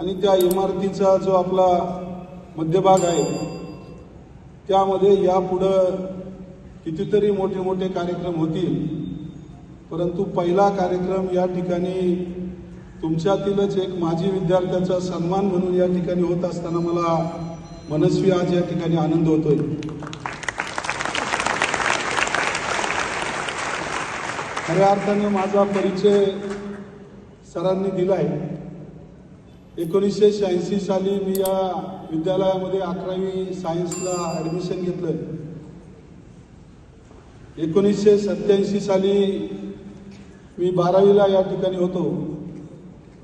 आणि त्या इमारतीचा जो आपला मध्यभाग आहे त्यामध्ये यापुढं कितीतरी मोठे मोठे कार्यक्रम होतील. परंतु पहिला कार्यक्रम या ठिकाणी तुमच्यातीलच एक माजी विद्यार्थ्याचा सन्मान म्हणून या ठिकाणी होत असताना मला मनस्वी आज या ठिकाणी आनंद होतोय. खऱ्या अर्थाने माझा परिचय सरांनी दिलाय. एकोणीसशे शहाऐंशी साली मी या विद्यालयामध्ये अकरावी सायन्सला ॲडमिशन घेतलं एकोणीसशे सत्याऐंशी साली मी बारावीला या ठिकाणी होतो.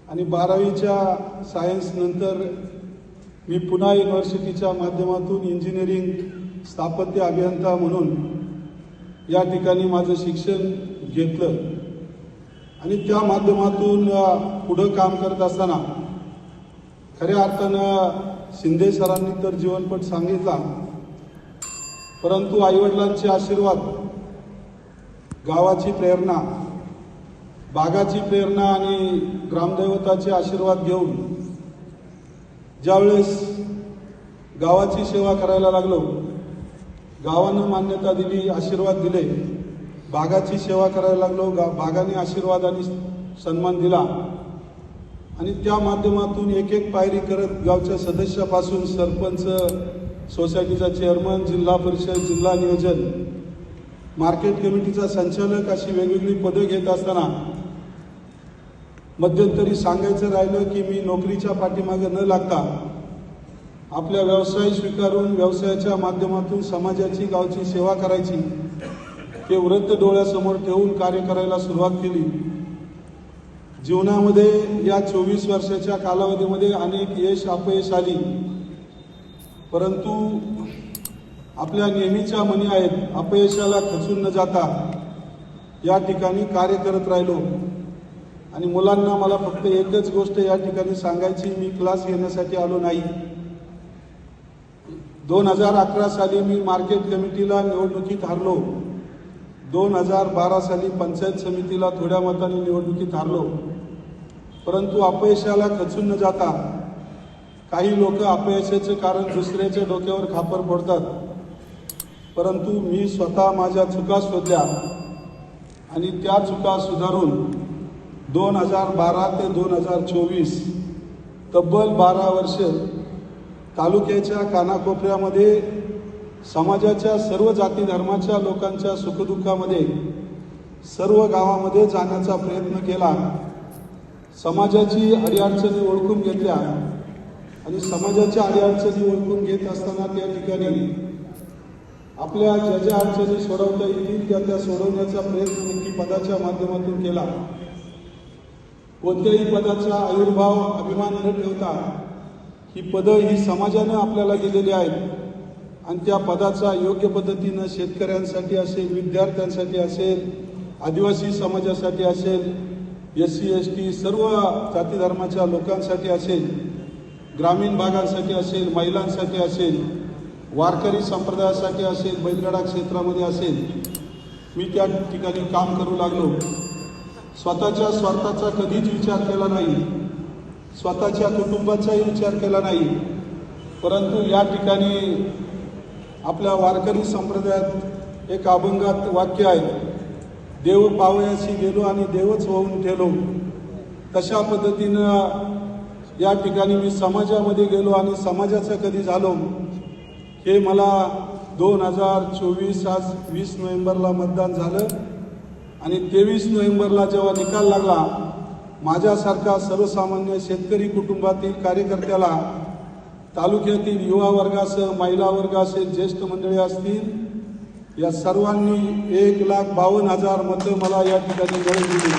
आणि बारावीच्या सायन्स नंतर मी पुन्हा युनिव्हर्सिटीच्या माध्यमातून इंजिनिअरिंग स्थापत्य अभियंता म्हणून या ठिकाणी माझं शिक्षण घेतलं. आणि त्या माध्यमातून पुढं काम करत असताना खऱ्या अर्थानं शिंदे सरांनी तर जीवनपट सांगितला. परंतु आईवडिलांचे आशीर्वाद गावाची प्रेरणा बागाची प्रेरणा आणि ग्रामदैवताचे आशीर्वाद घेऊन ज्यावेळेस गावाची सेवा करायला लागलो गावानं मान्यता दिली आशीर्वाद दिले बागाची सेवा करायला लागलो गा बागाने आशीर्वाद आणि सन्मान दिला. आणि त्या माध्यमातून एक एक पायरी करत गावच्या सदस्यापासून सरपंच सोसायटीचा चेअरमन जिल्हा परिषद जिल्हा नियोजन मार्केट कमिटीचा संचालक अशी वेगवेगळी पदं घेत असताना मध्यंतरी सांगायचं राहिलं की मी नोकरीच्या पाठीमागे न लागता आपल्या व्यवसाय स्वीकारून व्यवसायाच्या माध्यमातून समाजाची गावची सेवा करायची हे व्रत डोळ्यासमोर ठेवून कार्य करायला सुरुवात केली. जीवनामध्ये या चोवीस वर्षाच्या कालावधीमध्ये अनेक यश अपयश आली. परंतु आपल्या नेहमीच्या मनी आहेत अपयशाला खचून न जाता या ठिकाणी कार्य करत राहिलो. आणि मुलांना मला फक्त एकच गोष्ट या ठिकाणी सांगायची मी क्लास घेण्यासाठी आलो नाही. दोन हजार अकरा साली मी मार्केट कमिटीला निवडणुकीत हारलो. दोन हजार बारा साली पंचायत समितीला थोड्या मताने निवडणुकीत हारलो. परंतु अपयशाला खचून न जाता काही लोक अपयशाचं कारण दुसऱ्याच्या डोक्यावर खापर फोडतात. परंतु मी स्वतः माझ्या चुका शोधल्या आणि त्या चुका सुधारून दोन हजार बारा ते दोन हजार चोवीस तब्बल बारा वर्ष तालुक्याच्या कानाकोपऱ्यामध्ये समाजाच्या सर्व जाती धर्माच्या लोकांच्या सुखदुःखामध्ये सर्व गावामध्ये जाण्याचा प्रयत्न केला. समाजाची अडीअडचणी ओळखून घेतल्या आणि समाजाच्या अडीअडचणी ओळखून घेत असताना त्या ठिकाणी आपल्या ज्या ज्या अडचणी सोडवता येतील त्या त्या सोडवण्याचा प्रयत्न नक्की पदाच्या माध्यमातून केला. कोणत्याही पदाचा आविर्भाव अभिमान न ठेवता ही पदं ही समाजानं आपल्याला दिलेली आहेत. आणि त्या पदाचा योग्य पद्धतीनं शेतकऱ्यांसाठी असेल विद्यार्थ्यांसाठी असेल आदिवासी समाजासाठी असेल एस सी एस टी सर्व जाती धर्माच्या लोकांसाठी असेल ग्रामीण भागासाठी असेल महिलांसाठी असेल वारकरी संप्रदायासाठी असेल बैलगाडा क्षेत्रामध्ये असेल मी त्या ठिकाणी काम करू लागलो. स्वतःच्या स्वार्थाचा कधीच विचार केला नाही. स्वतःच्या कुटुंबाचाही विचार केला नाही. परंतु या ठिकाणी आपल्या वारकरी संप्रदायात एक अभंगात वाक्य आहे देव पावयाशी गेलो आणि देवच होऊन ठेलो. तशा पद्धतीनं या ठिकाणी मी समाजामध्ये गेलो आणि समाजाचं कधी झालो हे मला दोन हजार चोवीस आज वीस नोव्हेंबरला मतदान झालं आणि तेवीस नोव्हेंबरला जेव्हा निकाल लागला माझ्यासारखा सर्वसामान्य शेतकरी कुटुंबातील कार्यकर्त्याला तालुक्यातील युवा वर्ग असेल महिला वर्ग असेल ज्येष्ठ मंडळी असतील या सर्वांनी एक लाख बावन्न हजार मतं मला या ठिकाणी मिळून दिली.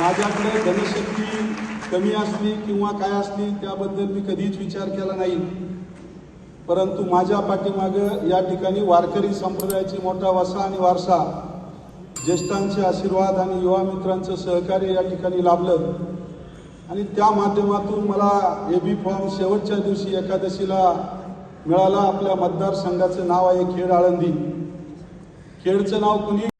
माझ्याकडे धनशक्ती कमी असली किंवा काय असली त्याबद्दल मी कधीच विचार केला नाही. परंतु माझ्या पाठीमागं या ठिकाणी वारकरी संप्रदायाची मोठा वसा आणि वारसा ज्येष्ठांचे आशीर्वाद आणि युवा मित्रांचं सहकार्य या ठिकाणी लाभलं. आणि त्या माध्यमातून मला ए बी फॉर्म शेवटच्या दिवशी एकादशीला मिळाला आपल्या मतदारसंघाचं नाव आहे खेड आळंदी. खेडचं नाव कुणी